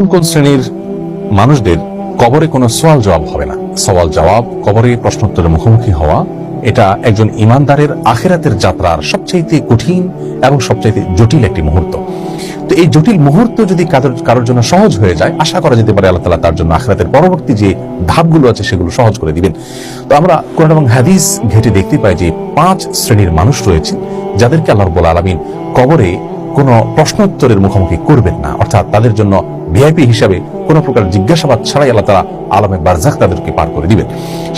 কোন কোন শ্রেণির মানুষদের কবরে কোনো সওয়াল জবাব হবে না। সওয়াল জবাব কবরে প্রশ্নোত্তরের মুখোমুখি হওয়া, এটা একজন ইমানদারের আখেরাতের যাত্রার সবচাইতে কঠিন এবং সবচাইতে জটিল একটি মুহূর্ত। তো এই জটিল মুহূর্ত যদি কারোর জন্য সহজ হয়ে যায়, আশা করা যেতে পারে আল্লাহ তালা তার জন্য আখরাতের পরবর্তী যে ধাপগুলো আছে সেগুলো সহজ করে দিবেন। তো আমরা কোরআন এবং হাদিস ঘেটে দেখতে পাই যে পাঁচ শ্রেণির মানুষ রয়েছে যাদেরকে আল্লাহ রব্বুল আলমিন কবরে কোনো প্রশ্নোত্তরের মুখোমুখি করবেন না। অর্থাৎ তাদের জন্য ভিআইপি হিসাবে কোন প্রকার জিজ্ঞাসাবাদ ছাড়াই আল্লাহ তারা আলমে বারজাক তাদেরকে পার করে দিবেন।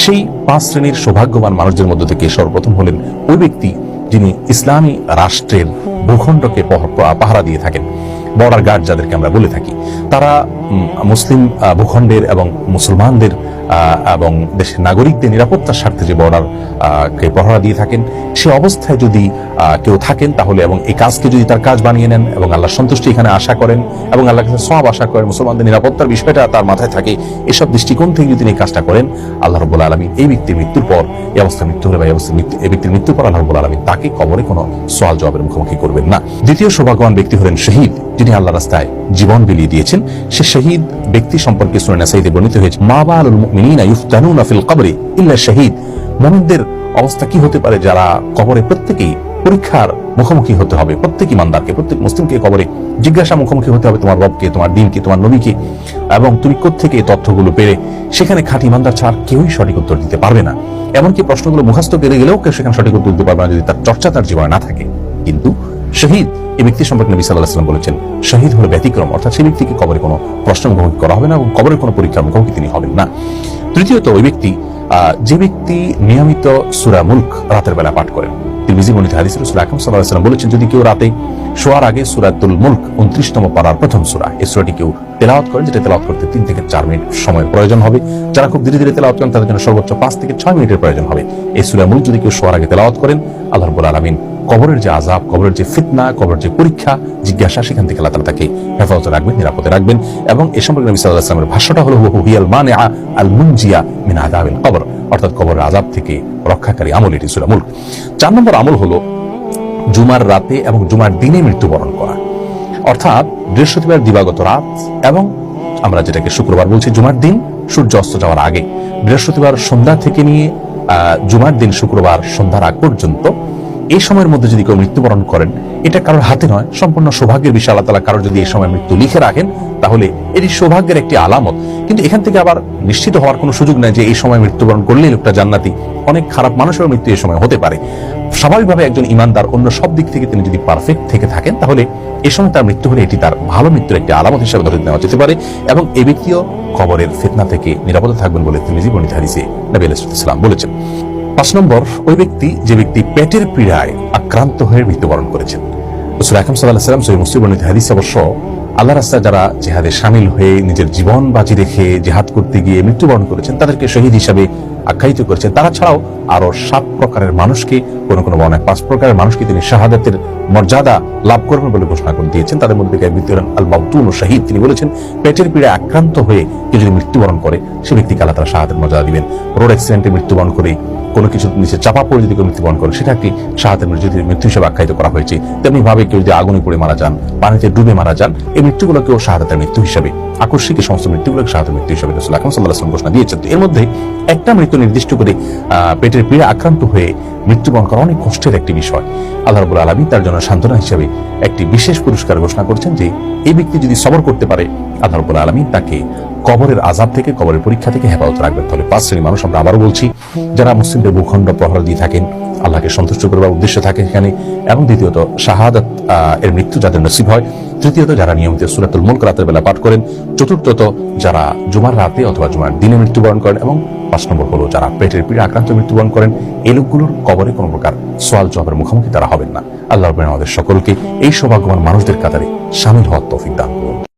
সেই পাঁচ শ্রেণির সৌভাগ্যবান মানুষদের মধ্য থেকে সর্বপ্রথম হলেন ওই ব্যক্তি যিনি ইসলামী রাষ্ট্রের ভূখণ্ডকে পাহারা দিয়ে থাকেন। বর্ডার গার্ড যাদেরকে আমরা বলে থাকি। তারা মুসলিম ভূখণ্ডের এবং মুসলমানদের এবং দেশের নাগরিকদের নিরাপত্তার স্বার্থে যে বর্ডার কে পহরা দিয়ে থাকেন, সে অবস্থায় যদি কেউ থাকেন তাহলে এবং এই কাজকে যদি তার কাজ বানিয়ে নেন এবং আল্লাহ সন্তুষ্টি এখানে আশা করেন এবং আল্লাহ কাছে সব আশা করেন, মুসলমানদের নিরাপত্তার বিষয়টা তার মাথায় থাকে, এসব দৃষ্টিকোণ থেকে যদি তিনি এই কাজটা করেন, আল্লাহ রব্বুল আলমী এই ব্যক্তির মৃত্যুর পর, এই অবস্থা মৃত্যু হলে বা এই অবস্থা এই ব্যক্তির মৃত্যুর পর আল্লাহ রব্বুল আলমী তাকে কবরে কোনো সোয়াল জবাবের মুখোমুখি করবেন না। দ্বিতীয় সৌভাগ্যবান ব্যক্তি হলেন শহীদ, যিনি আল্লাহ রাস্তায় জীবন বিলিয়ে দিয়েছেন। সে শহীদ ব্যক্তি সম্পর্কে সুরে নাসাইদে বর্ণিত হয়েছে, মা বালুল মুমিনিনা অবস্থা কি হতে পারে যারা কবরে প্রত্যেকেই পরীক্ষার মুখোমুখি হতে হবে? প্রত্যেক মুসলিমকে কবরে জিজ্ঞাসা মুখোমুখি হতে হবে তোমার রবকে, তোমার দিনকে, তোমার নবীকে। এবং তুমি কোত্থেকে এই তথ্যগুলো পেরে সেখানে খাঁটি ইমানদার ছাড়া কেউই সঠিক উত্তর দিতে পারবে না। এমনকি প্রশ্নগুলো মুখস্থ করে গেলেও কেউ সেখানে সঠিক উত্তর দিতে পারবে না যদি তার চর্চা তার জীবনে না থাকে। কিন্তু শহীদ, এই ব্যক্তি সম্পর্কে নবী সাল্লাহ সাল্লাম বলেছেন, শহীদ হলো ব্যতিক্রম, অর্থাৎ সেই ব্যক্তিকে কবরে কোনো প্রশ্ন মুখোমুখি করা হবে না এবং কবরের কোনো পরীক্ষার মুখোমুখি তিনি হবেন না। তৃতীয়ত, ওই ব্যক্তি যে ব্যক্তি নিয়মিত সুরা মুলক রাতের বেলা পাঠ করেন। তিরমিজি মনিত হাদিস রাসূল আকরাম সাল্লাল্লাহু আলাইহি ওয়াসাল্লাম বলেছেন, যদি কেউ রাতে শোয়ার আগে সুরাতুল মুল্ক উনত্রিশতম পাড়ার প্রথম সুরা, এই সুরাটি কেউ তেলাওয়াত করেন, যেটা তেলাওয়াত করতে 3 থেকে 4 মিনিট সময় প্রয়োজন হবে। যারা খুব ধীরে ধীরে তেলাওয়াত করেন, তাদের জন্য সর্বোচ্চ 5 থেকে 6 মিনিটের প্রয়োজন হবে। এই সূরা মুল্ক যদি কেউ শোয়ার আগে তেলাওয়াত করেন, আল্লাহ রাব্বুল আলামিন কবরের যে আযাব, কবরের যে ফিতনা, কবরের যে পরীক্ষা, জিজ্ঞাসা, সেখান থেকে আল্লাহ তাকে হেফাজতে রাখবেন, নিরাপদে রাখবেন এবং এ সম্পর্কে নবী সাল্লাল্লাহু আলাইহি ওয়াসাল্লামের ভাষ্যটা হলো হুয়া হুয়াল মানিআ আল মুনজিয়া মিন আযাবিল কবর অর্থাৎ কবরের আযাব থেকে রক্ষাকারী আমল এটি সূরা মুল্ক। চার নম্বর আমল হলো, জুমার রাতে এবং জুমার দিনে মৃত্যুবরণ করা। অর্থাৎ বৃহস্পতিবার দিবাগত রাত এবং আমরা যেটাকে শুক্রবার বলছি জুমার দিন, সূর্য অস্ত যাওয়ার আগে। বৃহস্পতিবার সন্ধ্যা থেকে নিয়ে জুমার দিন শুক্রবার সন্ধ্যার আগ পর্যন্ত এই সময়ের মধ্যে যদি কেউ মৃত্যুবরণ করেন, এটা কারোর হাতে নয়, সম্পূর্ণ সৌভাগ্যের বিষয় আল্লাহ তালা কারোর যদি এই সময় মৃত্যু লিখে রাখেন, তাহলে এটি সৌভাগ্যের একটি আলামত। কিন্তু এখান থেকে আবার নিশ্চিত হওয়ার কোনো সুযোগ নেই যে এই সময় মৃত্যুবরণ করলেই লোকটা জান্নাতি। অনেক খারাপ মানুষের মৃত্যু এই সময় হতে পারে। স্বাভাবিকভাবে একজন ইমানদার অন্য সব দিক থেকে তিনি যদি পারফেক্ট থেকে থাকেন, তাহলে এ সময় তার মৃত্যু হলে এটি তার ভালো মৃত্যুর একটি আলামত হিসেবে ধরে নেওয়া যেতে পারে এবং এই ব্যক্তিও কবরের ফিতনা থেকে নিরাপদে থাকবেন বলে তিনি জীবনী হাদিসে নবী আলাইসালাম বলেছেন। পাঁচ নম্বর, ওই ব্যক্তি যে ব্যক্তি পেটের পীড়ায় আক্রান্ত হয়ে মৃত্যুবরণ করেছেন। রসুল সাল্লাহ সাল্লাম সৈয়দ মুসলিম বর্ণিত হাদিস অবশ্য আল্লাহ যারা জেহাদে সামিল হয়ে নিজের জীবন বাজি রেখে জেহাদ করতে গিয়ে মৃত্যুবরণ করেছেন, তাদেরকে শহীদ হিসাবে আখ্যায়িত করেছেন। তারা ছাড়াও আরও সাত প্রকারের মানুষকে, কোন কোন বর্ণায় পাঁচ প্রকারের মানুষকে তিনি শাহাদাতের মর্যাদা লাভ করবেন বলে ঘোষণা করে দিয়েছেন। তাদের মধ্যে আল মাউতুন ও শাহিদ তিনি বলেছেন, পেটের পীড়ায় আক্রান্ত হয়ে কেউ যদি মৃত্যুবরণ করে, সে ব্যক্তিকে আল্লাহ তারা শাহাদের মর্যাদা দিবেন। রোড অ্যাক্সিডেন্টে মৃত্যুবরণ করে, কোনো কিছু নিচে চাপা পড়ে যদি কেউ মৃত্যুবরণ করে, সেটা একটি শাহাদের মৃত্যু মৃত্যু হিসেবে আখ্যায়িত করা হয়েছে। তেমনি ভাবে কেউ যদি আগুনে পড়ে মারা যান, পানিতে ডুবে মারা যান, এই মৃত্যুগুলোকেও শাহাদাতের মৃত্যু হিসেবে আকস্মিক সমস্ত মৃত্যুগুলোকে শাহাদের মৃত্যু হিসেবে রসুল আকরম সাল্লাহ ঘোষণা দিয়েছেন। এর মধ্যে একটা মৃত্যু নির্দিষ্ট করে পেটের পীড়া আক্রান্ত হয়ে মৃত্যুবরণ করা অনেক কষ্টের একটি বিষয়। আল্লাহ রবুল আলমী তার জন্য সান্ত্বনা হিসেবে একটি বিশেষ পুরস্কার ঘোষণা করছেন যে, এই ব্যক্তি যদি সবর করতে পারে, আল্লাহ রবুল আলমী তাকে কবরের আজাব থেকে, কবরের পরীক্ষা থেকে হেফাজত রাখবেন। তাহলে পাঁচ শ্রেণি মানুষ আমরা আবারও বলছি, যারা মুসলিমদের ভূখণ্ড প্রহরা দিয়ে থাকেন, আল্লাহকে সন্তুষ্ট করবার উদ্দেশ্য থাকে সেখানে এবং দ্বিতীয়ত, শাহাদাত এর মৃত্যু যাদের নসিব হয়। তৃতীয়ত, যারা নিয়মিত সুরাতুল মুলক রাতের বেলা পাঠ করেন। চতুর্থত, যারা জুমার রাতে অথবা জুমার দিনে মৃত্যুবরণ করেন। এবং পাঁচ নম্বর হলো, যারা পেটের পীড়ে আক্রান্ত মৃত্যুবরণ করেন। এই লোকগুলোর কবরে কোনো প্রকার সোয়াল জবাবের মুখোমুখি তারা হবেন না। আল্লাহ আমাদের সকলকে এই সৌভাগ্যবান মানুষদের কাতারে সামিল হওয়ার তৌফিক দান করুন।